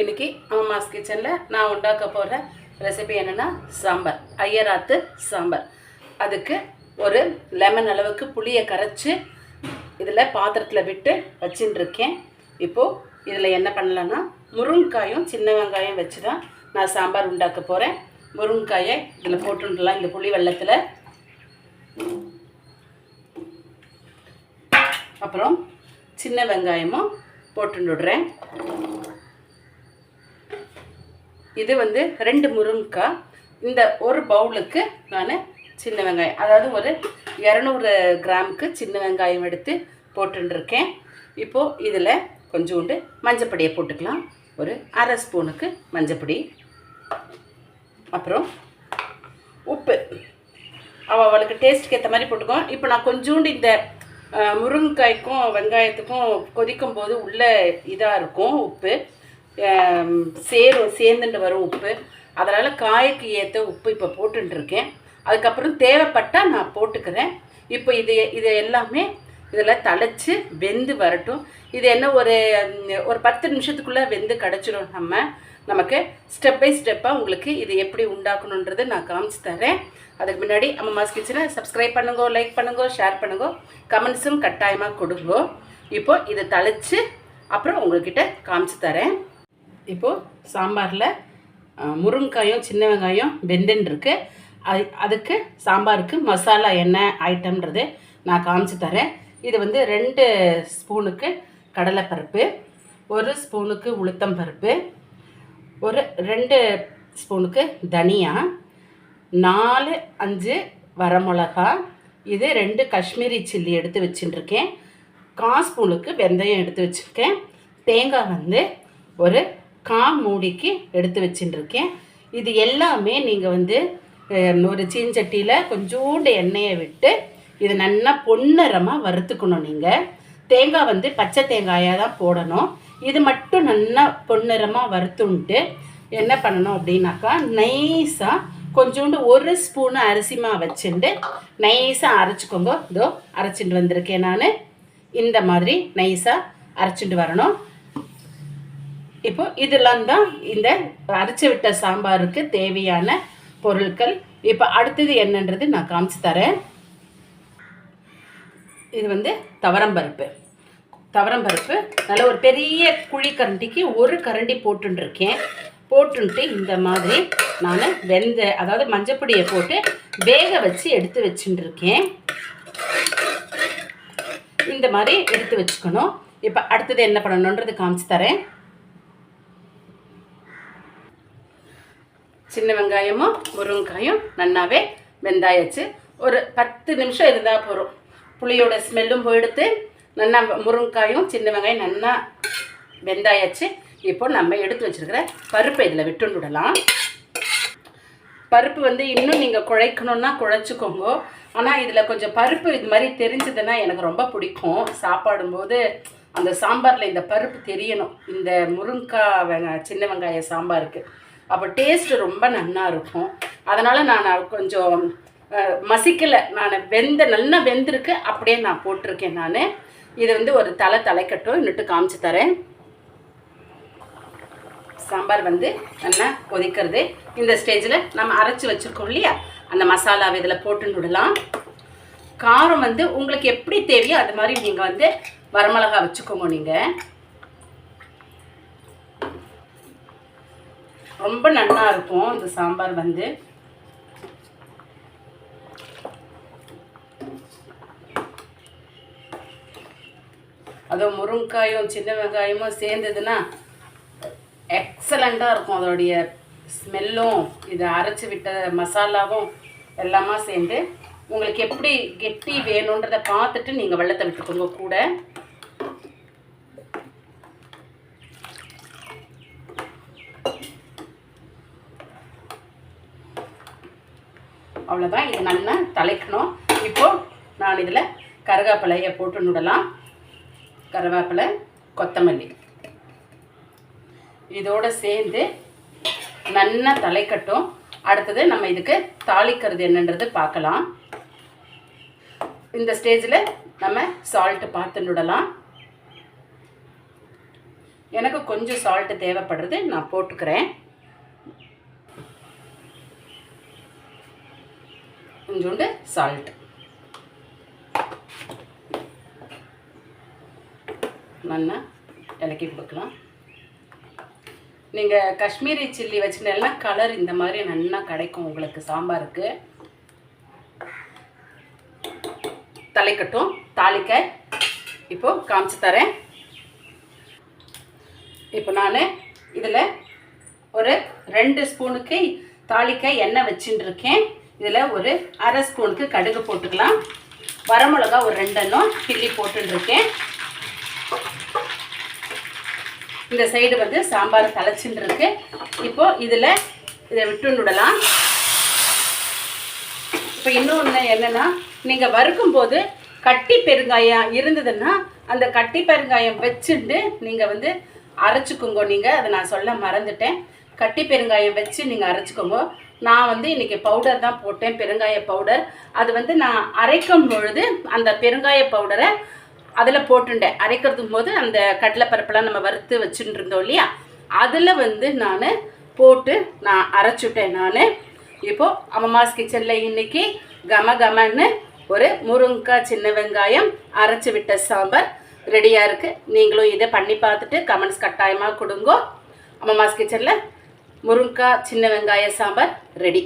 இன்னைக்கு அம்மாஸ் கிச்சனில் நான் உண்டாக்க போகிற ரெசிபி என்னென்னா சாம்பார் ஐயராத்து சாம்பார். அதுக்கு ஒரு லெமன் அளவுக்கு புளியை கரைச்சி இதில் பாத்திரத்தில் விட்டு வச்சுட்டு இருக்கேன் இப்போது இதில் என்ன பண்ணலான்னா முருங்காயும் சின்ன வெங்காயம் வச்சு தான் நான் சாம்பார் உண்டாக்க போகிறேன் முருங்காயை இதில் போட்டுடலாம் இந்த புளி வெள்ளத்தில். அப்புறம் சின்ன வெங்காயமும் போட்டுடுறேன் இது வந்து ரெண்டு முருங்கைக்காய் இந்த ஒரு பவுலுக்கு நான் சின்ன வெங்காயம். அதாவது ஒரு இரநூறு கிராமுக்கு சின்ன வெங்காயம் எடுத்து போட்டுருக்கேன் இப்போது இதில் கொஞ்சோண்டு மஞ்சப்பொடியை போட்டுக்கலாம். ஒரு அரை ஸ்பூனுக்கு மஞ்சப்பொடி. அப்புறம் உப்பு. அவள் அவளுக்கு டேஸ்ட்டுக்கு ஏற்ற மாதிரி போட்டுக்கோம் இப்போ நான் கொஞ்சோண்டு இந்த முருங்கைக்காய்க்கும் வெங்காயத்துக்கும் கொதிக்கும் போது உள்ளே இதாக இருக்கும் உப்பு. சேரும் சேர்ந்துட்டு வரும் உப்பு. அதனால் காய்க்கு ஏற்ற உப்பு இப்போ போட்டுருக்கேன் அதுக்கப்புறம் தேவைப்பட்டால் நான் போட்டுக்கிறேன். இப்போ இது இது எல்லாமே இதில் தழைச்சி வெந்து வரட்டும். இது என்ன ஒரு ஒரு பத்து நிமிஷத்துக்குள்ளே வெந்து கிடச்சிடும் நம்ம. நமக்கு ஸ்டெப் பை ஸ்டெப்பாக உங்களுக்கு இது எப்படி உண்டாக்கணுன்றது நான் காமிச்சு தரேன். அதுக்கு முன்னாடி அம்மாஸ் கிச்சனை சப்ஸ்கிரைப் பண்ணுங்கோ லைக் பண்ணுங்க ஷேர் பண்ணுங்கோ. கமெண்ட்ஸும் கட்டாயமாக கொடுங்கோ. இப்போது இதை தழைச்சி அப்புறம் உங்கள்கிட்ட காமிச்சு தரேன். இப்போது சாம்பாரில் முருங்காயும் சின்ன வெங்காயம் வெந்துன்னு இருக்கு. அது அதுக்கு சாம்பாருக்கு மசாலா என்ன ஐட்டம்ன்றது நான் காமிச்சு தரேன். இது வந்து ரெண்டு ஸ்பூனுக்கு கடலைப்பருப்பு ஒரு ஸ்பூனுக்கு உளுத்தம் பருப்பு ஒரு ரெண்டு ஸ்பூனுக்கு தனியா நாலு அஞ்சு வரமிளகா. இது ரெண்டு காஷ்மீரி சில்லி எடுத்து வச்சுட்டுருக்கேன். கால் ஸ்பூனுக்கு வெந்தயம் எடுத்து வச்சுருக்கேன். தேங்காய் வந்து ஒரு கா மூடிக்கு எடுத்து வச்சுட்டுருக்கேன் இது எல்லாமே நீங்கள் வந்து ஒரு சீஞ்சட்டியில் கொஞ்சோண்டு எண்ணெயை விட்டு இது நல்லா பொன்னிறமாக வறுத்துக்கணும் நீங்கள் தேங்காய் வந்து பச்சை தேங்காயாக தான் போடணும். இது மட்டும் நல்லா பொன்னிறமாக வறுத்துன்ட்டு என்ன பண்ணணும் அப்படின்னாக்கா நைஸாக கொஞ்சோண்டு ஒரு ஸ்பூனு அரிசிமா வச்சுட்டு நைஸாக அரைச்சிக்கோங்க. இதோ அரைச்சிட்டு வந்திருக்கேன் நான். இந்த மாதிரி நைஸாக அரைச்சிட்டு வரணும். இப்போ இதெல்லாம் தான் இந்த அரைச்சி விட்ட சாம்பாருக்கு தேவையான பொருட்கள். இப்போ அடுத்தது என்னன்றது நான் காமிச்சு தரேன். இது வந்து தவரம்பருப்பு தவரம்பருப்பு நல்ல ஒரு பெரிய குழி கரண்டிக்கு ஒரு கரண்டி போட்டுருக்கேன் போட்டுன்ட்டு இந்த மாதிரி நான் வெந்த அதாவது மஞ்சப்பொடியை போட்டு வேக வச்சு எடுத்து வச்சுட்டுருக்கேன் இந்த மாதிரி எடுத்து வச்சுக்கணும். இப்போ அடுத்தது என்ன பண்ணணுன்றது காமிச்சு தரேன். சின்ன வெங்காயமும் முருங்காயும் நல்லாவே வெந்தாயாச்சு. ஒரு பத்து நிமிஷம் இருந்தால் போதும். புளியோட ஸ்மெல்லும் போயிடுத்து நல்லா முருங்காயும் சின்ன வெங்காயம் நல்லா வெந்தாயாச்சு. இப்போ நம்ம எடுத்து வச்சிருக்கிற பருப்பை இதில் விட்டுண்டு விடலாம். பருப்பு வந்து இன்னும் நீங்கள் குழைக்கணுன்னா குழைச்சிக்கோங்க. ஆனால் இதில் கொஞ்சம் பருப்பு இது மாதிரி தெரிஞ்சதுன்னா எனக்கு ரொம்ப பிடிக்கும். சாப்பாடும்போது அந்த சாம்பாரில் இந்த பருப்பு தெரியணும். இந்த முருங்காய் வெங்க சின்ன வெங்காய சாம்பாருக்கு. அப்போ டேஸ்ட் ரொம்ப நல்லா இருக்கும். அதனால் நான் கொஞ்சம் மசிக்கலை. நான் வெந்த நல்லா வெந்திருக்கு. அப்படியே நான் போட்டிருக்கேன் நான். இது வந்து ஒரு தலை தலைக்கட்டும் இன்னிட்டு காமிச்சு தரேன். சாம்பார் வந்து நல்லா கொதிக்கிறது. இந்த ஸ்டேஜில் நம்ம அரைச்சி வச்சுருக்கோம் இல்லையா? அந்த மசாலாவை இதில் போட்டு விடலாம். காரம் வந்து உங்களுக்கு எப்படி தேவையோ அது மாதிரி நீங்கள் வந்து வரமிளகா வச்சுக்கோங்க நீங்கள் ரொம்ப நல்லா இருக்கும் இந்த சாம்பார் வந்து. அதுவும் முருங்காயும் சின்ன வெங்காயமும் சேர்ந்ததுன்னா எக்ஸலண்ட்டாக இருக்கும் அதோடைய ஸ்மெல்லும் இதை அரைச்சி விட்ட மசாலாவும் எல்லாமே சேர்ந்து உங்களுக்கு எப்படி கெட்டி வேணுன்றதை பார்த்துட்டு நீங்கள் வெள்ளத்தை விட்டுக்கோங்க கூட. அவ்வளோதான் இது நல்லா தலைக்கணும். இப்போது நான் இதில் கருவேப்பிலையை போட்டு நுடலாம். கருவேப்பிலை கொத்தமல்லி. இதோடு சேர்ந்து நல்லா தலைக்கட்டும். அடுத்தது நம்ம இதுக்கு தாளிக்கிறது என்னன்றது பார்க்கலாம். இந்த ஸ்டேஜில் நம்ம சால்ட்டு பார்த்து நுடலாம். எனக்கு கொஞ்சம் சால்ட்டு தேவைப்படுறது நான் போட்டுக்கிறேன் கொஞ்சோண்டு சால்ட் நல்லா இலக்கி கொடுக்கலாம். நீங்கள் காஷ்மீரி சில்லி வச்சுட்டேன்னா கலர் இந்த மாதிரி நல்லா கிடைக்கும் உங்களுக்கு. சாம்பாருக்கு. தலைக்கட்டும் தாளிக்க. இப்போ காமிச்சு தரேன். இப்போ நான் இதில் ஒரு ரெண்டு ஸ்பூனுக்கு தாளிக்க எண்ணெய் வச்சுட்டுருக்கேன். இதில் ஒரு அரை ஸ்பூனுக்கு கடுகு போட்டுக்கலாம். வரமிளகா ஒரு ரெண்டெண்ணம் கிள்ளி போட்டுருக்கேன். இந்த சைடு வந்து சாம்பார் தலைச்சுட்டு இப்போது இதில் இதை விட்டு விடலாம். இப்போ இன்னொன்று என்னென்னா நீங்கள் வறுக்கும்போது கட்டி பெருங்காயம் இருந்ததுன்னா அந்த கட்டி பெருங்காயம் வச்சுட்டு நீங்கள் வந்து அரைச்சிக்கோங்க. நீங்கள் அதை நான் சொல்ல மறந்துட்டேன். கட்டி பெருங்காயம் வச்சு நீங்கள் அரைச்சிக்கோங்க. நான் வந்து இன்றைக்கி பவுடர் தான் போட்டேன் பெருங்காய பவுடர் அது வந்து நான் அரைக்கும் பொழுது அந்த பெருங்காய பவுடரை அதில் போட்டுட்டேன் அரைக்கிறதும் போது அந்த கடலைப்பருப்பெல்லாம் நம்ம வறுத்து வச்சுட்டு இருந்தோம் இல்லையா? அதில் வந்து நான் போட்டு நான் அரைச்சுட்டேன் நான். இப்போது அம்மாஸ் கிச்சனில் இன்னைக்கு கம கமன்னு ஒரு முருங்கைக்காய் சின்ன வெங்காயம் அரைச்சி விட்ட சாம்பார் ரெடியாக இருக்குது நீங்களும் இதை பண்ணி பார்த்துட்டு கமெண்ட்ஸ் கட்டாயமாக கொடுங்கோ. அம்மாஸ் கிச்சனில் முருங்கைக்காய் சின்ன வெங்காய சாம்பார் ரெடி